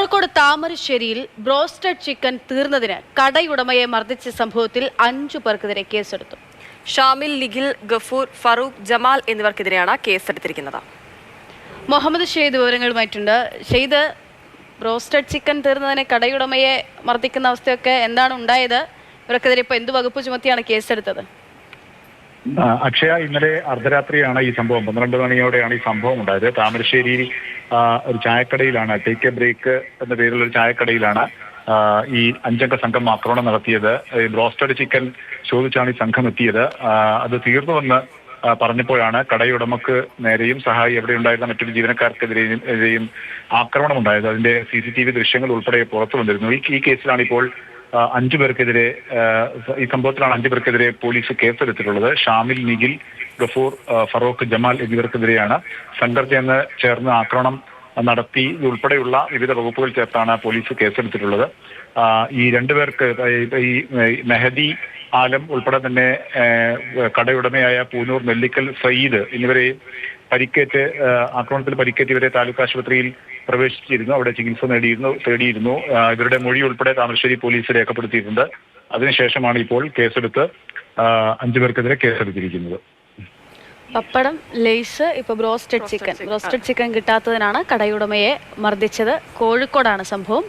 കോഴിക്കോട് താമരശ്ശേരിയിൽ broasted chicken തീർന്നതിന് കടയുടമയെ മർദ്ദിച്ച സംഭവത്തിൽ അഞ്ചു പേർക്കെതിരെ കേസെടുത്തു. ഷാമിൽ നിഖിൽ ഗഫൂർ ഫറൂഖ് ജമാൽ എന്നിവർക്കെതിരെയാണ് കേസെടുത്തിരിക്കുന്നത്. മുഹമ്മദ് ഷെയ്ദ് വിവരങ്ങളുമായിട്ടുണ്ട്. ഷെയ്ദ് ബ്രോസ്റ്റഡ് ചിക്കൻ തീർന്നതിന് കടയുടമയെ മർദ്ദിക്കുന്ന അവസ്ഥയൊക്കെ എന്താണ് ഉണ്ടായത്? ഇവർക്കെതിരെ ഇപ്പോൾ എന്ത് വകുപ്പ് ചുമത്തിയാണ് കേസെടുത്തത്? അക്ഷയ ഇന്നലെ അർദ്ധരാത്രിയാണ് ഈ സംഭവം. പന്ത്രണ്ട് മണിയോടെയാണ് ഈ സംഭവം ഉണ്ടായത്. താമരശ്ശേരിയിൽ ഒരു ചായക്കടയിലാണ്. ടേക്ക് എ ബ്രേക്ക് എന്ന പേരിലുള്ള ഒരു ചായക്കടയിലാണ് ഈ അഞ്ചംഗ സംഘം ആക്രമണം നടത്തിയത്. ബ്രോസ്റ്റഡ് ചിക്കൻ ചോദിച്ചാണ് ഈ സംഘം എത്തിയത്. അത് തീർന്നുവെന്ന് പറഞ്ഞപ്പോഴാണ് കടയുടമക്ക് നേരെയും സഹായി എവിടെ ഉണ്ടായിരുന്ന മറ്റൊരു ജീവനക്കാർക്കെതിരെയും ആക്രമണം ഉണ്ടായത്. അതിന്റെ സി സി ടി വി ദൃശ്യങ്ങൾ ഉൾപ്പെടെ പുറത്തു വന്നിരുന്നു. ഈ കേസിലാണ് ഇപ്പോൾ അഞ്ചു പേർക്കെതിരെ ഈ സംഭവത്തിലാണ് അഞ്ചു പേർക്കെതിരെ പോലീസ് കേസെടുത്തിട്ടുള്ളത്. ഷാമിൽ നിഖിൽ ഗഫൂർ ഫറൂഖ് ജമാൽ എന്നിവർക്കെതിരെയാണ്. സംഘർ ചേർന്ന് ചേർന്ന് ആക്രമണം നടത്തി ഉൾപ്പെടെയുള്ള വിവിധ വകുപ്പുകൾ ചേർത്താണ് പോലീസ് കേസെടുത്തിട്ടുള്ളത്. ഈ രണ്ടുപേർക്ക് ഈ- മെഹദി ആലം ഉൾപ്പെടെ തന്നെ കടയുടമയായ പൂനൂർ നെല്ലിക്കൽ സയ്യിദ് എന്നിവരെ പരിക്കേറ്റ് ആക്രമണത്തിൽ പരിക്കേറ്റ് ഇവരെ താലൂക്ക് ആശുപത്രിയിൽ പ്രവേശിച്ചിരുന്നു. അവിടെ ചികിത്സ നേടിയിരുന്നു തേടിയിരുന്നു. ഇവരുടെ മൊഴി ഉൾപ്പെടെ താമരശ്ശേരി പോലീസ് രേഖപ്പെടുത്തിയിട്ടുണ്ട്. അതിനുശേഷമാണ് ഇപ്പോൾ കേസെടുത്ത് അഞ്ചുപേർക്കെതിരെ അഞ്ചു പേർക്കെതിരെ കേസെടുത്തിരിക്കുന്നത്. പപ്പടം ലേസ് ഇപ്പോൾ ബ്രോസ്റ്റഡ് ചിക്കൻ. ബ്രോസ്റ്റഡ് ചിക്കൻ കിട്ടാത്തതിനാണ് കടയുടമയെ മർദ്ദിച്ചത്. കോഴിക്കോടാണ് സംഭവം.